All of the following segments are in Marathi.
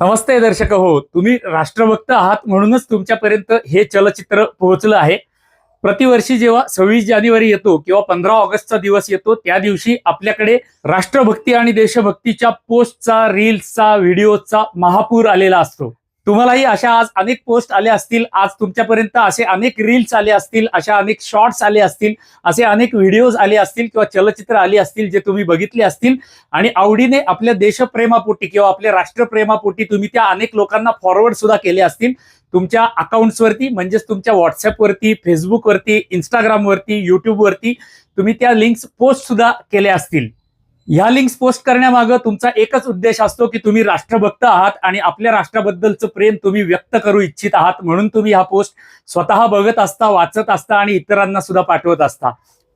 नमस्ते दर्शक हो तुम्ही राष्ट्रभक्त आहात म्हणूनच तुमच्यापर्यंत हे चलचित्र पोहोचलं आहे. प्रतिवर्षी जेव्हा सव्वीस जानेवारी येतो किंवा पंधरा ऑगस्टचा दिवस येतो त्या दिवशी आपल्याकडे राष्ट्रभक्ती आणि देशभक्तीच्या पोस्टचा रील्सचा व्हिडिओचा महापूर आलेला असतो. तुम्हालाही अशा आज अनेक पोस्ट आले असतील. आज तुमच्यापर्यंत असे अनेक रील्स आले असतील अशा अनेक शॉर्ट्स आले असतील असे अनेक व्हिडिओज आले असतील किंवा चलचित्र आली असतील जे तुम्ही बघितले असतील. आणि आवडीने आपल्या देशप्रेमापोटी किंवा आपल्या राष्ट्रप्रेमापोटी तुम्ही त्या अनेक लोकांना फॉरवर्ड सुद्धा केले असतील. तुमच्या अकाउंट्सवरती म्हणजेच तुमच्या व्हॉट्सअपवरती फेसबुकवरती इंस्टाग्रामवरती युट्यूबवरती तुम्ही त्या लिंक्स पोस्ट सुद्धा केल्या असतील. ह्या लिंक्स पोस्ट करण्यामागं तुमचा एकच उद्देश असतो की तुम्ही राष्ट्रभक्त आहात आणि आपल्या राष्ट्राबद्दलचं प्रेम तुम्ही व्यक्त करू इच्छित आहात म्हणून तुम्ही हा पोस्ट स्वतः बघत असता वाचत असता आणि इतरांना सुद्धा पाठवत असता.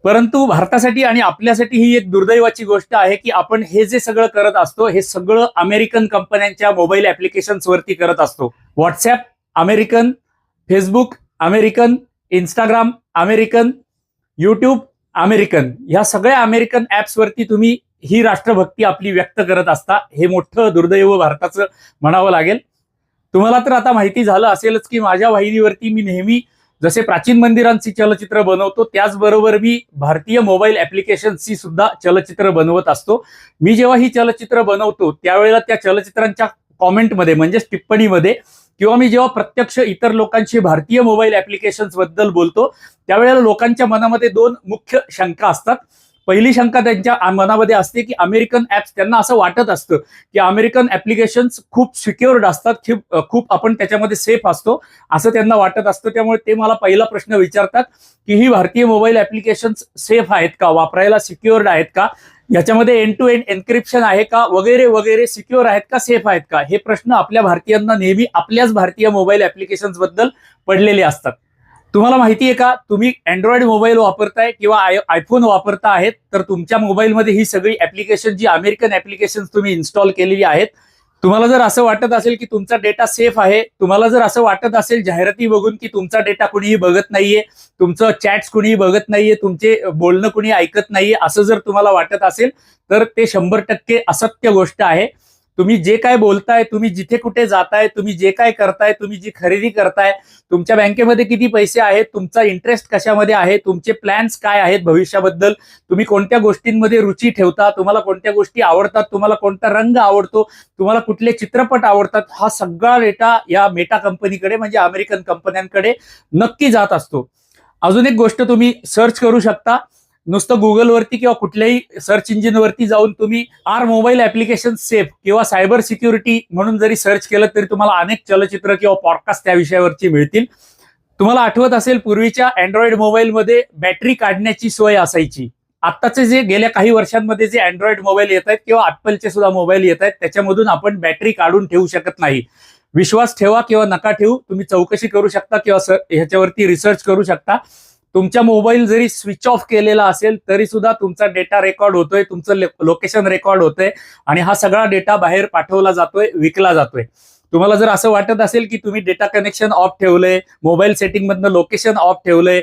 परंतु भारतासाठी आणि आपल्यासाठी ही एक दुर्दैवाची गोष्ट आहे की आपण हे जे सगळं करत असतो हे सगळं अमेरिकन कंपन्यांच्या मोबाईल ऍप्लिकेशन्स वरती करत असतो. WhatsApp American Facebook American Instagram American YouTube American ह्या सगळ्या अमेरिकन ऍप्सवरती तुम्ही ही राष्ट्रभक्ती आपली व्यक्त करत असता हे मोठं दुर्दैव भारताचं म्हणावं लागेल. तुम्हाला तर आता माहिती झालं असेलच की माझ्या वाहिनीवरती मी नेहमी जसे प्राचीन मंदिरांची चलचित्र बनवतो त्याचबरोबर मी भारतीय मोबाईल ऍप्लिकेशन्सची सुद्धा चलचित्र बनवत असतो. मी जेव्हा ही चलचित्र बनवतो त्यावेळेला त्या चलचित्रांच्या कॉमेंटमध्ये म्हणजेच टिप्पणीमध्ये किंवा मी जेव्हा प्रत्यक्ष इतर लोकांशी भारतीय मोबाईल ऍप्लिकेशन्सबद्दल बोलतो त्यावेळेला लोकांच्या मनामध्ये दोन मुख्य शंका असतात. पहिली शंका त्यांच्या मनामध्ये असते की अमेरिकन ऍप्स त्यांना असं वाटत असतं की अमेरिकन ऍप्लिकेशन्स खूप सिक्युअर्ड असतात खूप खूप आपण त्याच्यामध्ये सेफ असतो असं त्यांना वाटत असतं. त्यामुळे ते मला पहिला प्रश्न विचारतात की ही भारतीय मोबाईल ऍप्लिकेशन्स सेफ आहेत का? वापरायला सिक्युअर्ड आहेत का? याच्यामध्ये एंड टू एंड एन्क्रिप्शन आहे का? वगैरे वगैरे सिक्युअर आहेत का? सेफ आहेत का? हे प्रश्न आपल्या भारतीयांना नेहमी आपल्याच भारतीय मोबाईल ऍप्लिकेशन्सबद्दल पडलेले असतात. तुम्हाला माहिती आहे का? तुम्ही अँड्रॉइड मोबाईल वापरताय किंवा आय आयफोन वापरता आहेत तर तुमच्या मोबाईलमध्ये ही सगळी ऍप्लिकेशन जी अमेरिकन ऍप्लिकेशन तुम्ही इन्स्टॉल केलेली आहेत तुम्हाला जर असं वाटत असेल की तुमचा डेटा सेफ आहे तुम्हाला जर असं वाटत असेल जाहिराती बघून की तुमचा डेटा कुणीही बघत नाहीये तुमचं चॅट्स कुणीही बघत नाहीये तुमचे बोलणं कुणी ऐकत नाहीये असं जर तुम्हाला वाटत असेल तर ते शंभर टक्के असत्य गोष्ट आहे. तुम्ही जे काय बोलताय तुम्ही जिथे कुठे जाताय तुम्ही जे काय करताय तुम्ही जी खरेदी करताय तुमच्या बँकेमध्ये किती पैसे आहेत तुमचा इंटरेस्ट कशामध्ये आहे तुमचे प्लॅन्स काय आहेत भविष्याबद्दल तुम्ही कोणत्या गोष्टींमध्ये रुची ठेवता तुम्हाला कोणत्या गोष्टी आवडतात तुम्हाला कोणता रंग आवडतो तुम्हाला कुठले चित्रपट आवडतात हा सगळा डेटा या मेटा कंपनीकडे म्हणजे अमेरिकन कंपन्यांकडे नक्की जात असतो. अजून एक गोष्ट तुम्ही सर्च करू शकता. नुसतं गुगलवरती किंवा कुठल्याही सर्च इंजिनवरती जाऊन तुम्ही आर मोबाईल ऍप्लिकेशन सेफ किंवा सायबर सिक्युरिटी म्हणून जरी सर्च केलं तरी तुम्हाला अनेक चलचित्र किंवा पॉडकास्ट त्या विषयावरची मिळतील. तुम्हाला आठवत असेल पूर्वीच्या अँड्रॉइड मोबाईलमध्ये बॅटरी काढण्याची सोय असायची. आत्ताचे जे गेल्या काही वर्षांमध्ये जे अँड्रॉइड मोबाईल येत आहेत किंवा ऍपलचे सुद्धा मोबाईल येत आहेत त्याच्यामधून आपण बॅटरी काढून ठेवू शकत नाही. विश्वास ठेवा किंवा नका ठेवू तुम्ही चौकशी करू शकता किंवा ह्याच्यावरती रिसर्च करू शकता. तुमच्या मोबाईल जरी स्विच ऑफ केलेला असेल तरी सुद्धा तुमचा डेटा रेकॉर्ड होतोय तुमचं लोकेशन रेकॉर्ड होतंय आणि हा सगळा डेटा बाहेर पाठवला जातोय विकला जातोय. तुम्हाला जर असं वाटत असेल की तुम्ही डेटा कनेक्शन ऑफ ठेवलंय मोबाईल सेटिंग मधनं लोकेशन ऑफ ठेवलंय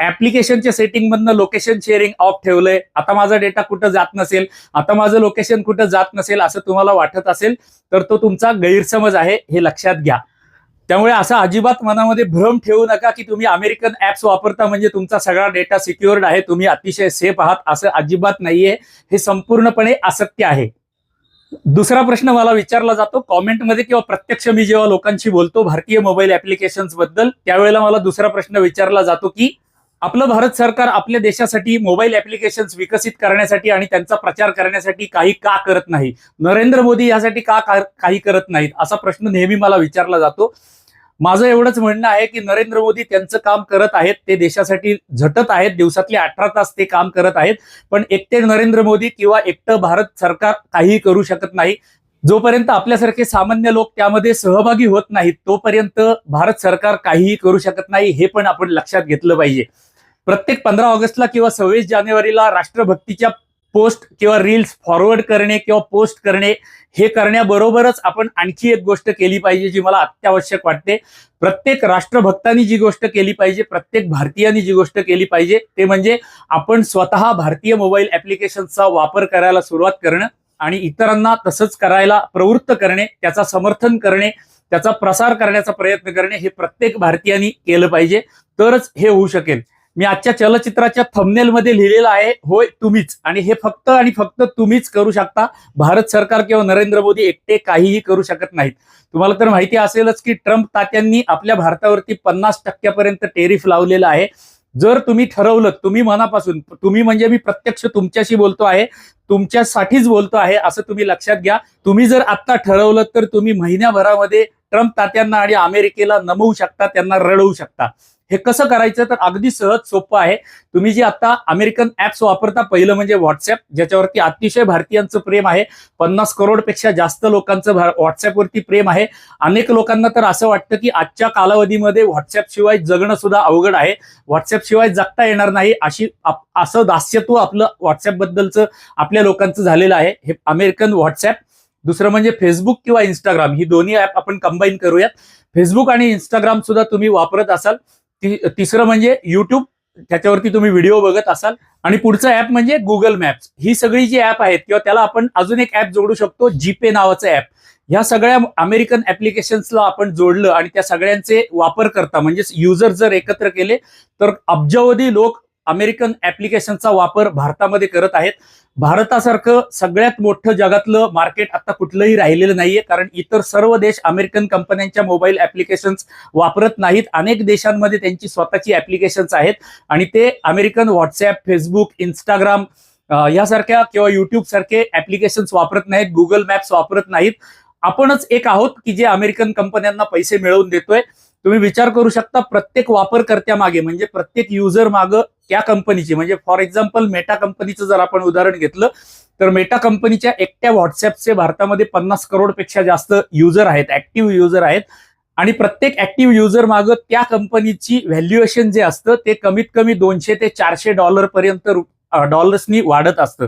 ऍप्लिकेशनच्या सेटिंग मधनं लोकेशन शेअरिंग ऑफ ठेवलंय आता माझा डेटा कुठं जात नसेल आता माझं लोकेशन कुठं जात नसेल असं तुम्हाला वाटत असेल तर तो तुमचा गैरसमज आहे हे लक्षात घ्या. त्यामुळे असा अजिबात मनामध्ये भ्रम ठेवू नका की तुम्ही अमेरिकन ऍप्स वापरता म्हणजे तुमचा सगळा डेटा सिक्युअर्ड आहे तुम्ही अतिशय सेफ आहात असं अजिबात नाहीये. हे संपूर्णपणे असत्य आहे. दुसरा प्रश्न मला विचारला जातो कॉमेंटमध्ये किंवा प्रत्यक्ष मी जेव्हा लोकांशी बोलतो भारतीय मोबाईल ऍप्लिकेशन्सबद्दल त्यावेळेला मला दुसरा प्रश्न विचारला जातो की आपलं भारत सरकार आपल्या देशासाठी मोबाईल ऍप्लिकेशन्स विकसित करण्यासाठी आणि त्यांचा प्रचार करण्यासाठी काही का करत नाही? नरेंद्र मोदी यासाठी का काही करत नाहीत? असा प्रश्न नेहमी मला विचारला जातो. माझं एवढंच म्हणणं आहे की नरेंद्र मोदी त्यांचं काम करत आहेत ते देशासाठी झटत आहेत दिवसातले अठरा तास ते काम करत आहेत पण एकटे नरेंद्र मोदी किंवा एकटं भारत सरकार काहीही करू शकत नाही. जोपर्यंत आपल्यासारखे सामान्य लोक त्यामध्ये सहभागी होत नाहीत तोपर्यंत भारत सरकार काहीही करू शकत नाही हे पण आपण लक्षात घेतलं पाहिजे. प्रत्येक पंधरा ऑगस्टला किंवा सव्वीस जानेवारीला राष्ट्रभक्तीच्या पोस्ट किंवा रील्स फॉरवर्ड करणे किंवा पोस्ट करणे हे करण्याबरोबरच आपण आणखी एक गोष्ट केली पाहिजे जी मला अत्यावश्यक वाटते. प्रत्येक राष्ट्रभक्तांनी जी गोष्ट केली पाहिजे प्रत्येक भारतीयांनी जी गोष्ट केली पाहिजे ते म्हणजे आपण स्वतः भारतीय मोबाईल ऍप्लिकेशनचा वापर करायला सुरुवात करणं आणि इतरांना तसंच करायला प्रवृत्त करणे त्याचा समर्थन करणे त्याचा प्रसार करण्याचा प्रयत्न करणे हे प्रत्येक भारतीयांनी केलं पाहिजे. तरच हे होऊ शकेल. मी आजच्या चलचित्राच्या थंबनेलमध्ये लिहिलेलं आहे होय तुम्हीच. आणि हे फक्त आणि फक्त तुम्हीच करू शकता. भारत सरकार किंवा नरेंद्र मोदी एकटे काहीही करू शकत नाहीत. तुम्हाला तर माहिती असेलच की ट्रम्प तात्यांनी आपल्या भारतावरती पन्नास टक्क्यापर्यंत टेरिफ लावलेला आहे. जर तुम्ही ठरवलं तुम्ही मनापासून तुम्ही म्हणजे मी प्रत्यक्ष तुमच्याशी बोलतो आहे तुमच्यासाठीच बोलतो आहे असं तुम्ही लक्षात घ्या. तुम्ही जर आता ठरवलं तर तुम्ही महिन्याभरामध्ये ट्रम्प तात्यांना आणि अमेरिकेला नमवू शकता त्यांना रडवू शकता. हे कसं करायचं तर अगदी सहज सोपं आहे. तुम्ही जे आता अमेरिकन ऍप्स वापरता पहिलं म्हणजे व्हॉट्सअप ज्याच्यावरती अतिशय भारतीयांचं प्रेम आहे. पन्नास करोडपेक्षा जास्त लोकांचं व्हॉट्सअपवरती प्रेम आहे. अनेक लोकांना तर असं वाटतं की आजच्या कालावधीमध्ये व्हॉट्सअप शिवाय जगणं सुद्धा अवघड आहे. व्हॉट्सअप शिवाय जगता येणार नाही अशी असं दास्यत्व आपलं व्हॉट्सअप बद्दलचं आपल्या लोकांचं झालेलं आहे. हे अमेरिकन व्हॉट्सअप दुसरं म्हणजे फेसबुक किंवा इंस्टाग्राम ही दोन्ही ऍप आपण कंबाईन करूयात. फेसबुक आणि इंस्टाग्राम सुद्धा तुम्ही वापरत असाल. तिसरं म्हणजे युट्यूब त्याच्यावरती तुम्ही व्हिडिओ बघत असाल. आणि पुढचं ऍप म्हणजे गुगल मॅप्स ही सगळी जी ऍप आहेत किंवा त्याला आपण अजून एक ऍप जोडू शकतो जीपे नावाचं ऍप ह्या सगळ्या अमेरिकन ऍप्लिकेशन्सला आपण जोडलं आणि त्या सगळ्यांचे वापर करता म्हणजे युजर जर एकत्र केले तर अब्जावधी लोक अमेरिकन ऍप्लिकेशनचा वापर भारतामध्ये करत आहेत. भारतासारखं सगळ्यात मोठं जगातलं मार्केट आता कुठलंही राहिलेलं नाहीये. कारण इतर सर्व देश अमेरिकन कंपन्यांच्या मोबाईल ऍप्लिकेशन्स वापरत नाहीत. अनेक देशांमध्ये त्यांची स्वतःची ऍप्लिकेशन्स आहेत. आणि ते अमेरिकन व्हॉट्सअप फेसबुक इंस्टाग्राम यासारख्या किंवा युट्यूब सारखे ऍप्लिकेशन्स वापरत नाहीत. गुगल मॅप्स वापरत नाहीत. आपणच एक आहोत की जे अमेरिकन कंपन्यांना पैसे मिळवून देतोय. तुम्ही विचार करू शकता प्रत्येक वापरकर्त्या मागे म्हणजे प्रत्येक युजर मागं त्या कंपनीची म्हणजे फॉर एक्झाम्पल मेटा कंपनीचं जर आपण उदाहरण घेतलं तर मेटा कंपनीच्या एकट्या व्हॉट्सअपचे भारतामध्ये पन्नास करोडपेक्षा जास्त युजर आहेत ऍक्टिव्ह युजर आहेत. आणि प्रत्येक ऍक्टिव्ह युजर मागं त्या कंपनीची व्हॅल्युएशन जे असतं ते कमीत कमी दोनशे ते चारशे डॉलर पर्यंत डॉलर्सनी वाढत असतं.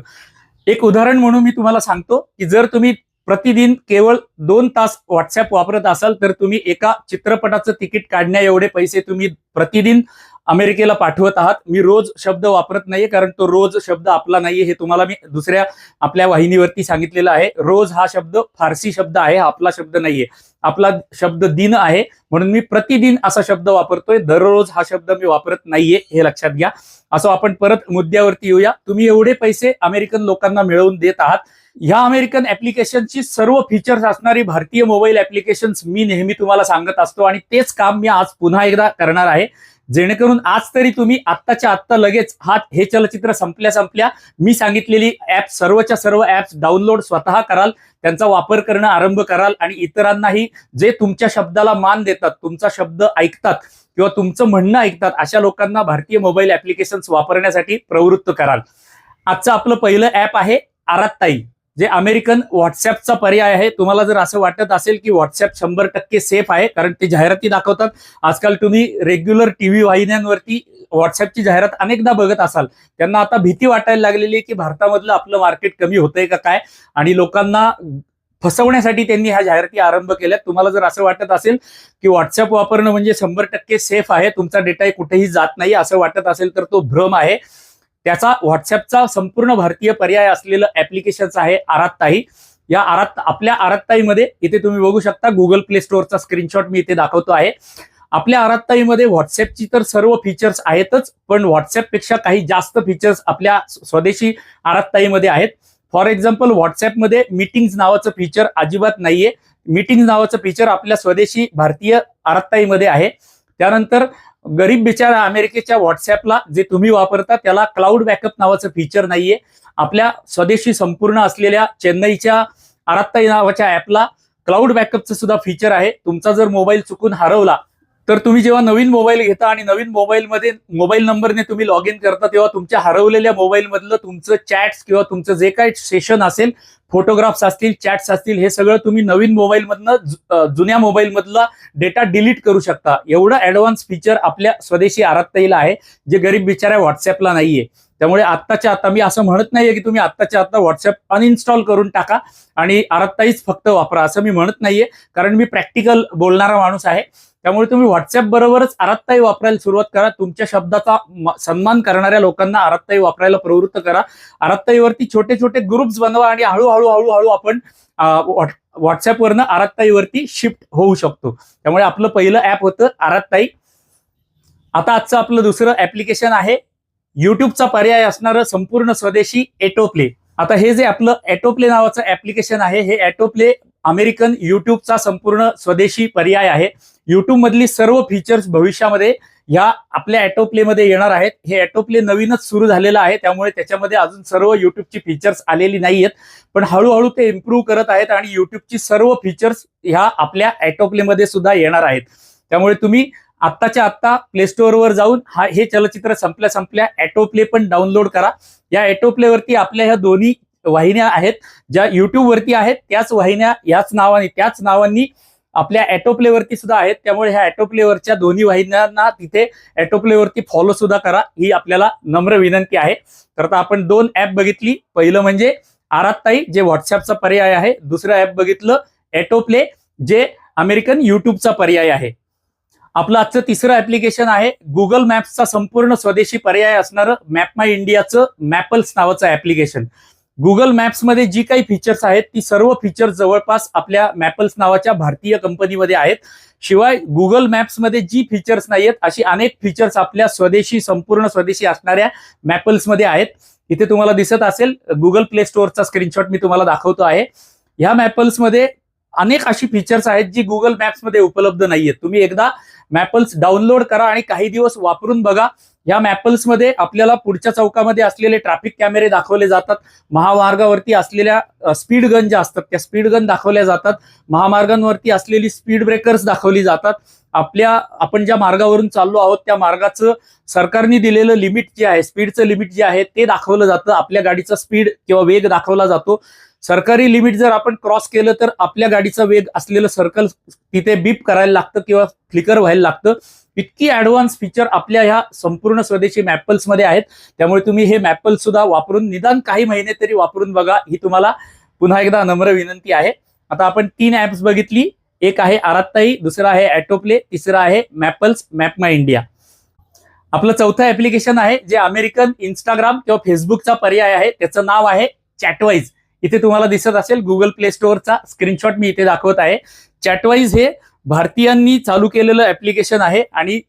एक उदाहरण म्हणून मी तुम्हाला सांगतो की जर तुम्ही प्रतिदिन केवळ दोन तास व्हॉट्सअप वापरत असाल तर तुम्ही एका चित्रपटाचं तिकीट काढण्या एवढे पैसे तुम्ही प्रतिदिन अमेरिकेला पाठवत आहात. मी रोज शब्द वापरत नाहीये कारण तो रोज शब्द आपला नाहीये हे तुम्हाला मी दुसऱ्या आपल्या वाहिनीवरती सांगितलेलं आहे. रोज हा शब्द फारसी शब्द आहे हा आपला शब्द नाहीये. आपला शब्द दिन आहे म्हणून मी प्रतिदिन असा शब्द वापरतोय. दररोज हा शब्द मी वापरत नाहीये हे लक्षात घ्या. असं आपण परत मुद्द्यावरती येऊया. तुम्ही एवढे पैसे अमेरिकन लोकांना मिळवून देत आहात ह्या अमेरिकन ऍप्लिकेशनची सर्व फीचर्स असणारी भारतीय मोबाईल ऍप्लिकेशन्स मी नेहमी तुम्हाला सांगत असतो आणि तेच काम मी आज पुन्हा एकदा करणार आहे. जेणेकरून आज तरी तुम्ही आत्ताच्या आत्ता लगेच हा हे चलचित्र संपल्या संपल्या मी सांगितलेली ऍप सर्वच्या सर्व ऍप्स डाउनलोड स्वतः कराल त्यांचा वापर करणं आरंभ कराल आणि इतरांनाही जे तुमच्या शब्दाला मान देतात तुमचा शब्द ऐकतात किंवा तुमचं म्हणणं ऐकतात अशा लोकांना भारतीय मोबाईल ऍप्लिकेशन्स वापरण्यासाठी प्रवृत्त कराल. आजचं आपलं पहिलं ऍप आहे आरात्ताई. जे अमेरिकन व्हॉट्सअपचा पर्याय आहे तुम्हाला जर असं वाटत असेल की व्हॉट्सअप शंभर टक्के सेफ आहे कारण ते जाहिराती दाखवतात. आजकाल तुम्ही रेग्युलर टीव्ही वाहिन्यांवरती व्हॉट्सअपची जाहिरात अनेकदा बघत असाल. त्यांना आता भीती वाटायला लागलेली आहे की भारतामधलं आपलं मार्केट कमी होतंय का काय? आणि लोकांना फसवण्यासाठी त्यांनी ह्या जाहिराती आरंभ केल्यात. तुम्हाला जर असं वाटत असेल की व्हॉट्सअप वापरणं म्हणजे शंभर टक्के सेफ आहे तुमचा डेटा कुठेही जात नाही असं वाटत असेल तर तो भ्रम आहे. त्याचा व्हॉट्सअपचा संपूर्ण भारतीय पर्याय असलेलं ऍप्लिकेशन्स आहे आरात्ताई. या आरात आपल्या आरात्ताईमध्ये इथे तुम्ही बघू शकता गुगल प्ले स्टोअरचा स्क्रीनशॉट मी इथे दाखवतो आहे. आपल्या आरात्ताईमध्ये व्हॉट्सअपची तर सर्व फीचर्स आहेतच पण व्हॉट्सअपपेक्षा काही जास्त फीचर्स आपल्या स्वदेशी आरात्ताईमध्ये आहेत. फॉर एक्झाम्पल व्हॉट्सअपमध्ये मीटिंग्स नावाचं फीचर अजिबात नाहीये. मीटिंग्स नावाचं फीचर आपल्या स्वदेशी भारतीय आरात्ताईमध्ये आहे. त्यानंतर गरीब बिचारा अमेरिकेच्या व्हॉट्सअपला जे तुम्ही वापरता त्याला क्लाउड बॅकअप नावाचं फीचर नाहीये. आपल्या स्वदेशी संपूर्ण असलेल्या चेन्नईच्या आरात्ताई नावाच्या ऍपला क्लाउड बॅकअपचं सुद्धा फीचर आहे. तुमचा जर मोबाईल चुकून हरवला तर तुम्ही जेव्हा नवीन मोबाईल घेता आणि नवीन मोबाईलमध्ये मोबाईल नंबरने तुम्ही लॉग इन करता तेव्हा तुमच्या हरवलेल्या मोबाईल मधलं तुमचं चॅट्स किंवा तुमचं जे काही सेशन असेल फोटोग्राफ्स असतील चॅट्स असतील हे सगळं तुम्ही नवीन मोबाईल मधनं जुन्या मोबाईल मधला डेटा डिलीट करू शकता. एवढं ऍडव्हान्स फीचर आपल्या स्वदेशी आरात्ताईला आहे जे गरीब बिचाऱ्या व्हॉट्सअपला नाहीये. त्यामुळे आत्ताच्या आता मी असं म्हणत नाहीये की तुम्ही आत्ताच्या आता व्हॉट्सअप अनइन्स्टॉल करून टाका आणि आरात्ताईच फक्त वापरा असं मी म्हणत नाहीये. कारण मी प्रॅक्टिकल बोलणारा माणूस आहे. त्यामुळे तुम्ही व्हॉट्सअप बरोबरच आरात्ताई वापरायला सुरुवात करा. तुमच्या शब्दाचा सन्मान करणाऱ्या लोकांना आरात्ताई वापरायला प्रवृत्त करा. आरात्ताईवरती छोटे छोटे ग्रुप्स बनवा आणि हळूहळू हळूहळू आपण व्हॉट्सअपवरनं आरात्ताईवरती शिफ्ट होऊ शकतो. त्यामुळे आपलं पहिलं ऍप होतं आरात्ताई. आता आजचं आपलं दुसरं ऍप्लिकेशन आहे युट्यूबचा पर्याय असणारं संपूर्ण स्वदेशी एटोप्ले आता हे जे आपलं एटोप्ले नावाचं ऍप्लिकेशन आहे हे एटोप्ले अमेरिकन युट्यूबचा संपूर्ण स्वदेशी पर्याय आहे. युट्यूबमधली सर्व फीचर्स भविष्यामध्ये ह्या आपल्या ॲटोप्लेमध्ये येणार आहेत. हे ॲटोप्ले नवीनच सुरू झालेलं आहे. त्यामुळे त्याच्यामध्ये अजून सर्व युट्यूबची फीचर्स आलेली नाही आहेत पण हळूहळू ते इम्प्रूव्ह करत आहेत आणि युट्यूबची सर्व फीचर्स ह्या आपल्या ॲटोप्लेमध्ये सुद्धा येणार आहेत. त्यामुळे तुम्ही आत्ताच्या आत्ता प्ले स्टोअरवर जाऊन हा हे चलचित्र संपल्या संपल्या ॲटोप्ले पण डाउनलोड करा. या ॲटोप्लेवरती आपल्या ह्या दोन्ही वाहिन्या आहेत ज्या युट्यूबवरती आहेत त्याच वाहिन्या याच नावाने त्याच नावांनी आपल्या ॲटोप्लेवरती सुद्धा आहेत. त्यामुळे ह्या ॲटोप्लेवरच्या दोन्ही वाहिन्यांना तिथे ॲटोप्लेवरती फॉलो सुद्धा करा. ही आपल्याला नम्र विनंती आहे. तर आता आपण दोन ऍप बघितली. पहिलं म्हणजे आरात्ताई जे व्हॉट्सअपचा पर्याय आहे. दुसरं ऍप बघितलं ॲटोप्ले जे अमेरिकन युट्यूबचा पर्याय आहे. आपलं आजचं तिसरं ऍप्लिकेशन आहे. गुगल मॅप्सचा संपूर्ण स्वदेशी पर्याय असणारं मॅप माय इंडियाचं मॅपल्स नावाचं ऍप्लिकेशन गुगल मॅप्समध्ये जी काही फीचर्स आहेत ती सर्व फीचर्स जवळपास आपल्या मॅपल्स नावाच्या भारतीय कंपनीमध्ये आहेत. शिवाय गुगल मॅप्समध्ये जी फीचर्स नाही आहेत अशी अनेक फीचर्स आपल्या स्वदेशी संपूर्ण स्वदेशी असणाऱ्या मॅपल्समध्ये आहेत. इथे तुम्हाला दिसत असेल गुगल प्ले स्टोअरचा स्क्रीनशॉट मी तुम्हाला दाखवतो आहे. ह्या मॅपल्समध्ये अनेक अशी फीचर्स आहेत जी गुगल मॅप्समध्ये उपलब्ध नाहीयेत. तुम्ही एकदा मॅपल्स डाउनलोड करा आणि काही दिवस वापरून बघा. या मॅपल्समध्ये आपल्याला पुढच्या चौकामध्ये असलेले ट्रॅफिक कॅमेरे दाखवले जातात. महामार्गावरती असलेल्या स्पीड गन ज्या असतात त्या स्पीड गन दाखवल्या जातात. महामार्गांवरती असलेली स्पीड ब्रेकर्स दाखवली जातात. आपल्या आपण ज्या मार्गावरून चाललो आहोत त्या मार्गाचं सरकारने दिलेलं लिमिट जे आहे स्पीडचं लिमिट जे आहे ते दाखवलं जातं. आपल्या गाडीचा स्पीड किंवा वेग दाखवला जातो. सरकारी लिमिट जर आपण क्रॉस केलं तर आपल्या गाडीचा वेग असलेलं सर्कल तिथे बीप करायला लागतं किंवा फ्लिकर व्हायला लागतं. इतकी ऍडव्हान्स फीचर आपल्या ह्या संपूर्ण स्वदेशी मॅपल्समध्ये आहेत. त्यामुळे तुम्ही हे मॅपल सुद्धा वापरून निदान काही महिने तरी वापरून बघा. ही तुम्हाला पुन्हा एकदा नम्र विनंती आहे. आता आपण तीन ऍप्स बघितली. एक आहे आरात्ताई दुसरं आहे ॲटोप्ले तिसरं आहे मॅपल्स मॅप माय इंडिया आपलं चौथं ऍप्लिकेशन आहे जे अमेरिकन इंस्टाग्राम किंवा फेसबुकचा पर्याय आहे. त्याचं नाव आहे चॅटवाईज इथे तुम्हाला दिसत असेल गुगल प्ले स्टोअरचा स्क्रीनशॉट मी इथे दाखवत आहे. चॅटवाईज हे भारतीयांनी चालू केलेलं ऍप्लिकेशन आहे आणि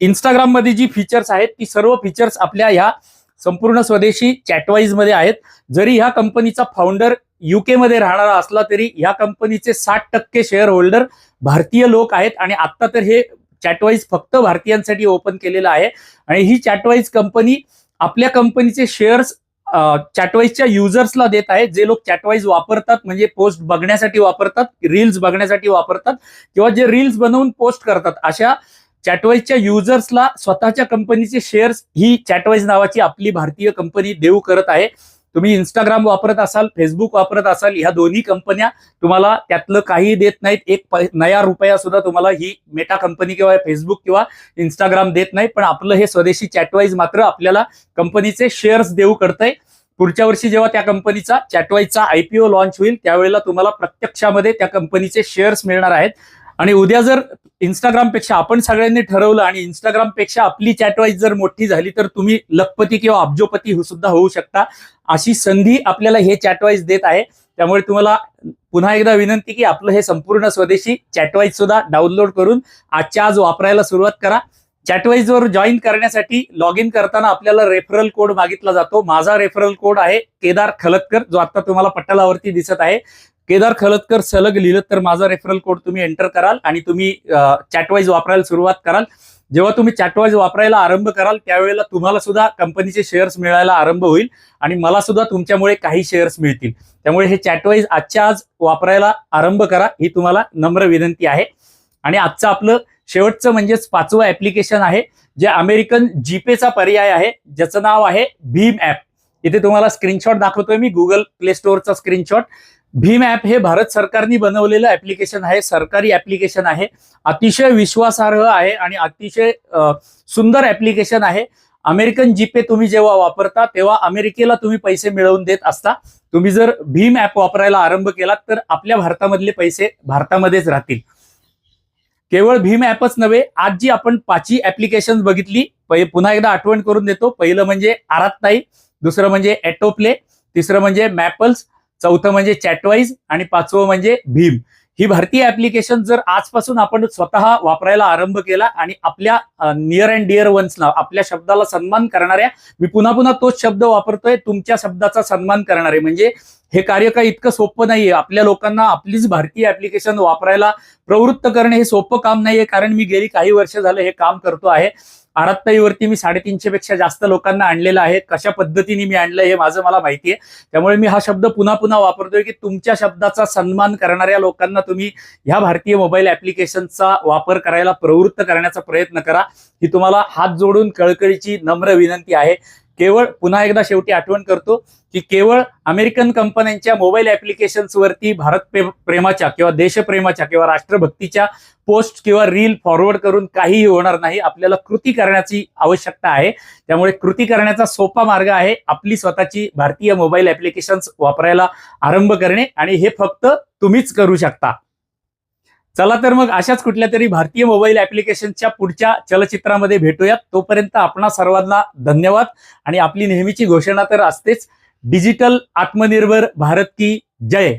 इंस्टाग्राममध्ये जी फीचर्स आहेत ती सर्व फीचर्स आपल्या ह्या संपूर्ण स्वदेशी चॅटवाईजमध्ये आहेत. जरी ह्या कंपनीचा फाउंडर युके मध्ये राहणारा असला तरी ह्या कंपनीचे साठ टक्के शेअर होल्डर भारतीय लोक आहेत आणि आत्ता तर हे चॅटवाईज फक्त भारतीयांसाठी ओपन केलेलं आहे. आणि ही चॅटवाईज कंपनी आपल्या कंपनीचे शेअर्स चॅटवाईजच्या युजर्सला देत आहे जे लोक चॅटवाईज वापरतात म्हणजे पोस्ट बघण्यासाठी वापरतात रील्स बघण्यासाठी वापरतात किंवा जे रील्स बनवून पोस्ट करतात अशा चॅटवाईजच्या युजर्सला स्वतःच्या कंपनीचे शेअर्स ही चॅटवाईज नावाची आपली भारतीय कंपनी देऊ करत आहे. तुम्ही इंस्टाग्राम वापरत असाल फेसबुक वापरत असाल ह्या दोन्ही कंपन्या तुम्हाला त्यातलं काही देत नाहीत. एक नया रुपया सुद्धा तुम्हाला ही मेटा कंपनी किंवा फेसबुक किंवा इंस्टाग्राम देत नाही पण आपलं हे स्वदेशी चॅटवाईज मात्र आपल्याला कंपनीचे शेअर्स देऊ करतंय. पुढच्या वर्षी जेव्हा त्या कंपनीचा चॅटवाईजचा आयपीओ लॉन्च होईल त्यावेळेला तुम्हाला प्रत्यक्षामध्ये त्या कंपनीचे शेअर्स मिळणार आहेत. आणि उद्या जर इंस्टाग्रामपेक्षा आपण सगळ्यांनी ठरवलं आणि इंस्टाग्रामपेक्षा आपली चॅटवाईज जर मोठी झाली तर तुम्ही लखपती किंवा अब्जोपती हो सुद्धा होऊ शकता. अशी संधी आपल्याला हे चॅटवाईज देत आहे. त्यामुळे तुम्हाला पुन्हा एकदा विनंती की आपलं हे संपूर्ण स्वदेशी चॅटवाईज सुद्धा डाउनलोड करून आजच्या आज वापरायला सुरुवात करा. चॅटवाईज वर जॉईन करण्यासाठी लॉग इन करताना आपल्याला रेफरल कोड मागितला जातो. माझा रेफरल कोड आहे केदार खलतकर जो आता तुम्हाला पट्टलावरती दिसत आहे. केदार खलतकर सलग लिहिलं तर माझा रेफरल कोड तुम्ही एंटर कराल आणि तुम्ही चॅटवाईज वापरायला सुरुवात कराल. जेव्हा तुम्ही चॅटवाईज वापरायला आरंभ कराल त्यावेळेला तुम्हाला सुद्धा कंपनीचे शेअर्स मिळायला आरंभ होईल आणि मला सुद्धा तुमच्यामुळे काही शेअर्स मिळतील. त्यामुळे हे चॅटवाईज आजच्या आज वापरायला आरंभ करा ही तुम्हाला नम्र विनंती आहे. आणि आजचं आपलं शेवटचं म्हणजेच पाचवं ऍप्लिकेशन आहे जे अमेरिकन जीपेचा पर्याय आहे ज्याचं नाव आहे भीम ऍप इथे तुम्हाला स्क्रीनशॉट दाखवतोय मी गुगल प्ले स्टोअरचा स्क्रीनशॉट भीम ॲप हे भारत सरकारने बनवलेलं ऍप्लिकेशन आहे सरकारी ऍप्लिकेशन आहे. अतिशय विश्वासार्ह आहे आणि अतिशय सुंदर ऍप्लिकेशन आहे. अमेरिकन जीपे तुम्ही जेव्हा वापरता तेव्हा अमेरिकेला तुम्ही पैसे मिळवून देत असता. तुम्ही जर भीम ऍप वापरायला आरंभ केलात तर आपल्या भारतामधले पैसे भारतामध्येच राहतील. केवळ भीम ऍपच नव्हे आज जी आपण पाचही ऍप्लिकेशन बघितली पुन्हा एकदा आठवण करून देतो. पहिलं म्हणजे आरात्ताई दुसरं म्हणजे ॲटोप्ले तिसरं म्हणजे मॅपल्स चौथं म्हणजे चॅटवाईज आणि पाचवं म्हणजे भीम. ही भारतीय ऍप्लिकेशन जर आजपासून आपण स्वतः वापरायला आरंभ केला आणि आपल्या नियर अँड डिअर वन्सला आपल्या शब्दाला सन्मान करणाऱ्या मी पुन्हा पुन्हा तोच शब्द वापरतोय तुमच्या शब्दाचा सन्मान करणारे. म्हणजे हे कार्य काही इतकं सोपं नाहीये. आपल्या लोकांना आपलीच भारतीय ऍप्लिकेशन वापरायला प्रवृत्त करणे हे सोपं काम नाहीये कारण मी गेली काही वर्ष झालं हे काम करतो आहे. आरात्ताईवरती मी साडेतीनशे पेक्षा जास्त लोकांना आणलेलं आहे. कशा पद्धतीने मी आणलं हे माझं मला माहिती आहे. त्यामुळे मी हा शब्द पुन्हा पुन्हा वापरतोय की तुमच्या शब्दाचा सन्मान करणाऱ्या लोकांना तुम्ही ह्या भारतीय मोबाईल ऍप्लिकेशनचा वापर करायला प्रवृत्त करण्याचा प्रयत्न करा. ही तुम्हाला हात जोडून कळकळीची नम्र विनंती आहे. केवळ पुन्हा एकदा शेवटी आठवण करतो की केवळ अमेरिकन कंपन्यांच्या मोबाईल ऍप्लिकेशन्स वरती भारत प्रेमाच्या किंवा देशप्रेमाच्या किंवा राष्ट्रभक्तीच्या पोस्ट किंवा रील फॉरवर्ड करून काहीही होणार नाही आपल्याला कृती करण्याची आवश्यकता आहे. त्यामुळे कृती करण्याचा सोपा मार्ग आहे आपली स्वतःची भारतीय मोबाईल ऍप्लिकेशन्स वापरायला आरंभ करणे आणि हे फक्त तुम्हीच करू शकता. चला तर मग अशाच कुठल्या तरी भारतीय मोबाईल ऍप्लिकेशनच्या पुढच्या चलचित्रामध्ये भेटूयात. तोपर्यंत आपणा सर्वांना धन्यवाद. आणि आपली नेहमीची घोषणा तर असतेच. डिजिटल आत्मनिर्भर भारत की जय.